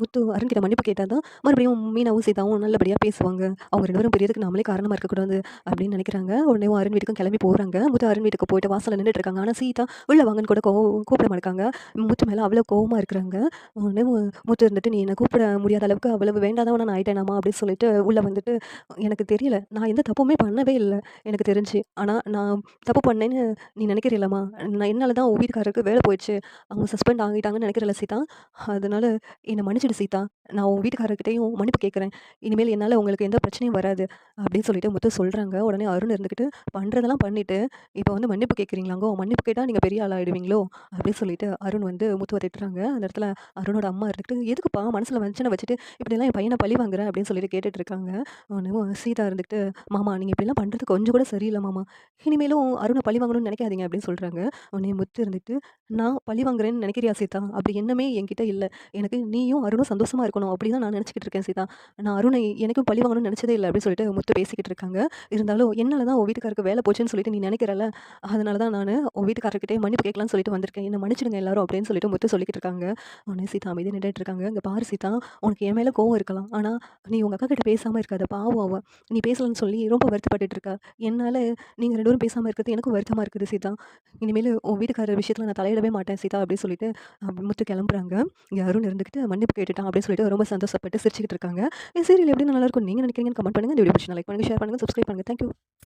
முத்து அருண்கிட்ட மன்னிப்பு கேட்டால் தான் மறுபடியும் மீனாவும் சீதாவும் நல்லபடியாக பேசுவாங்க. அவங்க ரெண்டு பேரும் பெரியதுக்கு நாமளே காரணமாக இருக்கக்கூடாது அப்படின்னு நினைக்கிறாங்க. உடனே அருண் வீட்டுக்கும் கிளம்பி போகிறாங்க முத்து அருண் வீட்டுக்கு போயிட்டு வாசலில் நின்றுட்டு இருக்காங்க. ஆனால் சீதா உள்ள வாங்கன்னு கூட கோ கூப்பிட மாட்டாங்க. முத்து மேலே அவ்வளோ கோவமாக இருக்கிறாங்க. உடனே முத்து இருந்துட்டு நீ என்னை கூப்பிட முடியாத அளவுக்கு அவ்வளவு வேண்டாதவன் நான் ஆயிட்டேனாமா? அப்படின்னு சொல்லிட்டு உள்ளே வந்துட்டு எனக்கு தெரியல. நான் எந்த தப்புமே பண்ணவே இல்லை. எனக்கு தெரிஞ்சு. ஆனால் நான் தப்பு பண்ணேன்னு நீ நினைக்கிறீல்லம்மா. நான் என்னால் தான் உன் வீட்டுக்காரருக்கு வேலை போயிடுச்சு. அவங்க சஸ்பெண்ட் ஆகிட்டாங்கன்னு நினைக்கிறல சீதா. அதனால என்னை மன்னிச்சிடு சீதா. நான் உன் வீட்டுக்காரர்கிட்டையும் மன்னிப்பு கேட்குறேன். இனிமேல் என்னால் உங்களுக்கு எந்த பிரச்சனையும் வராது அப்படின்னு சொல்லிட்டு முத்து சொல்கிறாங்க உடனே அருண் இருந்துக்கிட்டு பண்ணுறதெல்லாம் பண்ணிவிட்டு இப்போ வந்து மன்னிப்பு கேட்குறீங்களாங்கோ? மன்னிப்பு கேட்டால் நீங்கள் பெரிய ஆளாகிடுவீங்களோ அப்படின்னு சொல்லிட்டு அருண் வந்து முத்துவை திட்டுறாங்க. அந்த இடத்துல அருணோட அம்மா இருந்துக்கிட்டு எதுக்குப்பா மனசில் வஞ்சனை வச்சுட்டு இப்படிலாம் என் பையனை பழி வாங்குறேன் அப்படின்னு சொல்லிட்டு கேட்டுட்டு இருக்காங்க. சீதா இருந்துக்கிட்டு மாமா நீங்கள் இப்படிலாம் பண்ணுறது கொஞ்சம் கூட சரியில்லை மாமா. இனிமேலும் அருணை பழி வாங்கணும்னு நினைக்காதீங்க அப்படின்னு சொல்கிறாங்க உடனே முத்து இருந்துட்டு நான் பழி வாங்குறேன்னு நினைக்கிறியா சீதா? அப்படி என்னமே என்கிட்ட இல்லை. எனக்கு நீயும் அருண் அருணும் சந்தோஷமாக இருக்கணும் அப்படி தான் நான் நினச்சிக்கிட்டு இருக்கேன் சீதா. நான் அருணை எனக்கும் பழி வாங்கணும்னு நினச்சதே இல்லை அப்படின்னு சொல்லிட்டு முத்து பேசிக்கிட்டு இருக்காங்க. இருந்தாலும் என்னால் தான் உன் வீட்டுக்காருக்கு வேலை போச்சுன்னு சொல்லிட்டு நீ நினைக்கிறல அதனால தான் நான் உன் வீட்டுக்காரர்கிட்டே மன்னிப்பு கேட்கலாம்னு சொல்லிட்டு வந்திருக்கேன். என்ன மன்னிச்சிடுங்க எல்லாரும் அப்படின்னு சொல்லிட்டு முத்து சொல்லிக்கிட்டு இருக்காங்க. உடனே சீதா அமைதி நின்றுட்டு இருக்காங்க. இங்கே பாரு சீதா உனக்கு என் மேலே கோவம் இருக்கலாம். ஆனால் நீ உங்கள் அக்கா கிட்ட பேசாமல் இருக்காத பாவம் அவ. நீ பேசலன்னு சொல்லி ரொம்ப வருத்தப்பட்டுட்டு இருக்கா. என்னால் நீங்கள் ரெண்டு பேரும் பேசாமல் இருக்கிறது எனக்கும் வருத்தமாக இருக்குது சீதா. இனிமேல் உன் வீட்டுக்காரர் விஷயத்தில் நான் தலையிடவே மாட்டேன் சீதா அப்படின்னு சொல்லிட்டு முத்து கிளம்புறாங்க. இங்கே அருண் இருந்துக்கிட்டு மன்னிப்பு கேட்டுட்டான் அப்படின்னு சொல்லிட்டு ரொம்ப சந்தோஷப்பட்டு சிரிச்சுக்கிட்டு இருக்காங்க. இந்த சீரியல் எப்படி நல்லா இருக்கும்? நீங்கள் நினைக்கிறீங்கன்னு கமெண்ட் பண்ணுங்கள் இந்த வீடியோ பிடிச்சி லைக் பண்ணுங்கள் ஷேர் பண்ணுங்கள் சப்ஸ்கிரைப் பண்ணுங்கள் தேங்க்யூ